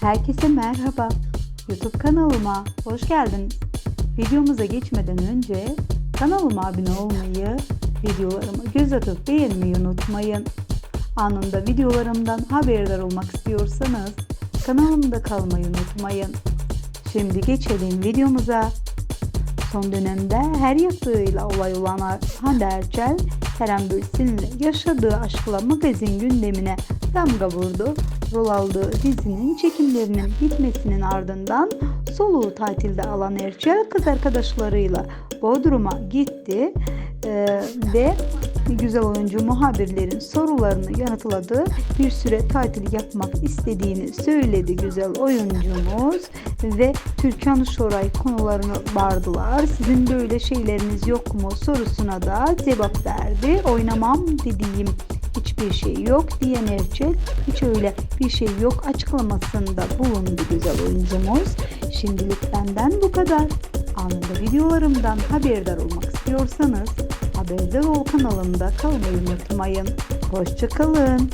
Herkese merhaba. YouTube kanalıma hoş geldiniz. Videomuza geçmeden önce kanalıma abone olmayı, videolarımı göz atıp beğenmeyi unutmayın. Anında videolarımdan haberdar olmak istiyorsanız kanalımda kalmayı unutmayın. Şimdi geçelim videomuza. Son dönemde her yaptığıyla olay olan Hande Erçel, Kerem Bülsin'le yaşadığı aşkla magazin gündemine damga vurdu. Rol aldığı dizinin çekimlerinin bitmesinin ardından soluğu tatilde alan Erçel kız arkadaşlarıyla Bodrum'a gitti Ee, ve güzel oyuncu muhabirlerin sorularını yanıtladı. Bir süre tatil yapmak istediğini söyledi güzel oyuncumuz ve Türkan Şoray konularını bardılar. Sizin böyle şeyleriniz yok mu sorusuna da cevap verdi. Oynamam dediğim hiçbir şey yok diyen Erçel hiç öyle bir şey yok açıklamasında bulundu güzel oyuncumuz. Şimdilik benden bu kadar. Anında videolarımdan haberdar olmak istiyorsanız Haberdar ol kanalımda kalmayı unutmayın. Hoşçakalın.